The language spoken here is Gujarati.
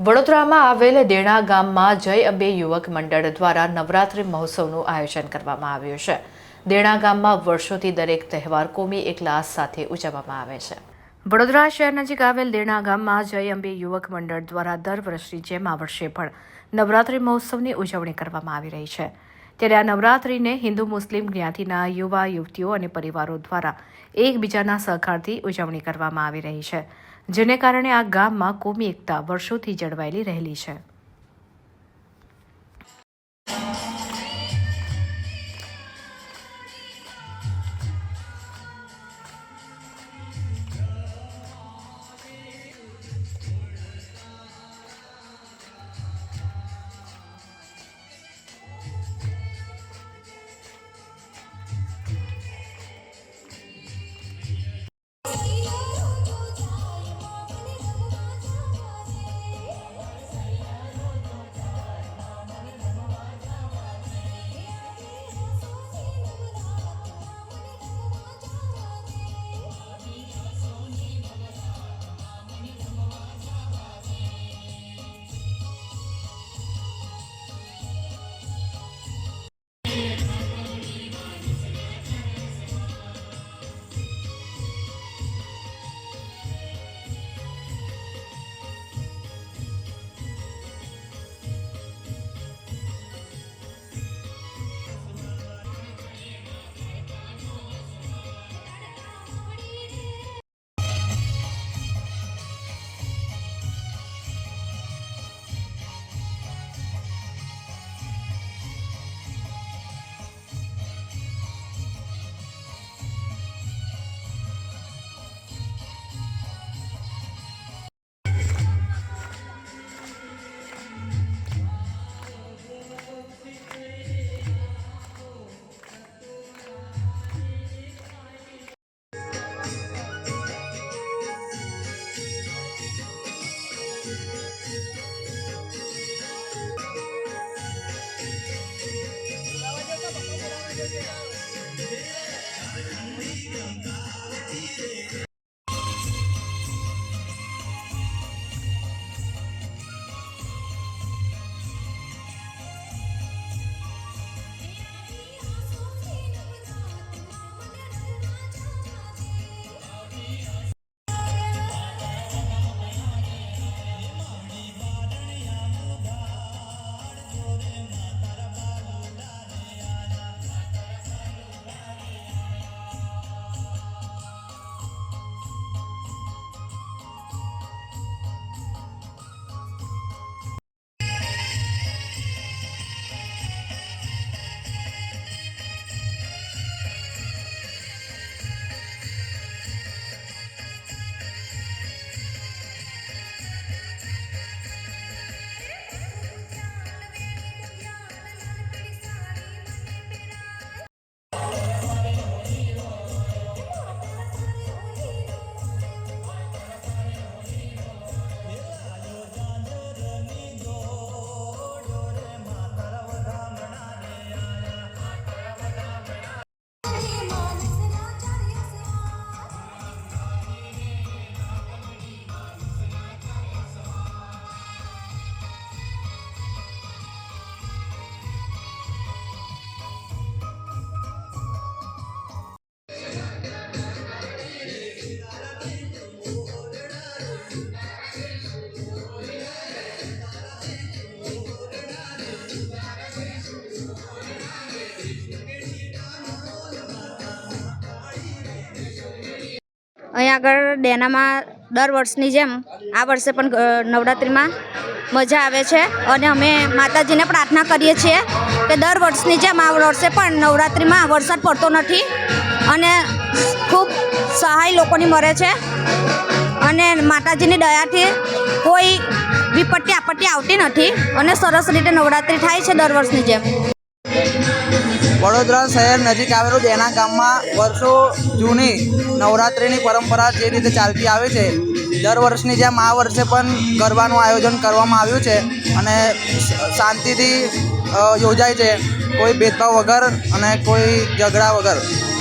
વડોદરામાં આવેલ દેણા ગામમાં જય અંબે યુવક મંડળ દ્વારા નવરાત્રિ મહોત્સવનું આયોજન કરવામાં આવ્યું છે. દેણા ગામમાં વર્ષોથી દરેક તહેવાર કોમી એકલાસ સાથે ઉજવવામાં આવે છે. વડોદરા શહેર નજીક આવેલ દેણા ગામમાં જય અંબે યુવક મંડળ દ્વારા દર વર્ષની જેમ આ વર્ષે પણ નવરાત્રિ મહોત્સવની ઉજવણી કરવામાં આવી રહી છે. ત્યારે આ નવરાત્રિને હિન્દુ મુસ્લિમ જ્ઞાતિના યુવા, યુવતીઓ અને પરિવારો દ્વારા એકબીજાના સહકારથી ઉજવણી કરવામાં આવી રહી છે, જેને કારણે આ ગામમાં કોમી એકતા વર્ષોથી જળવાયેલી રહેલી છે. અહીં આગળ ડેનામાં દર વર્ષની જેમ આ વર્ષે પણ નવરાત્રિમાં મજા આવે છે. અને અમે માતાજીને પ્રાર્થના કરીએ છીએ કે દર વર્ષની જેમ આ વર્ષે પણ નવરાત્રિમાં વરસાદ પડતો નથી અને ખૂબ સહાય લોકોની મળે છે. અને માતાજીની દયાથી કોઈ વિપત્તિ આપત્તિ આવતી નથી અને સરસ રીતે નવરાત્રિ થાય છે દર વર્ષની જેમ. વડોદરા શહેર નજીક આવેલું દેના ગામમાં વર્ષો જૂની નવરાત્રિની પરંપરા જે રીતે ચાલતી આવે છે, દર વર્ષની જેમ આ વર્ષે પણ ગરબાનું આયોજન કરવામાં આવ્યું છે અને શાંતિથી યોજાય છે. કોઈ ભેદભાવ વગર અને કોઈ ઝઘડા વગર.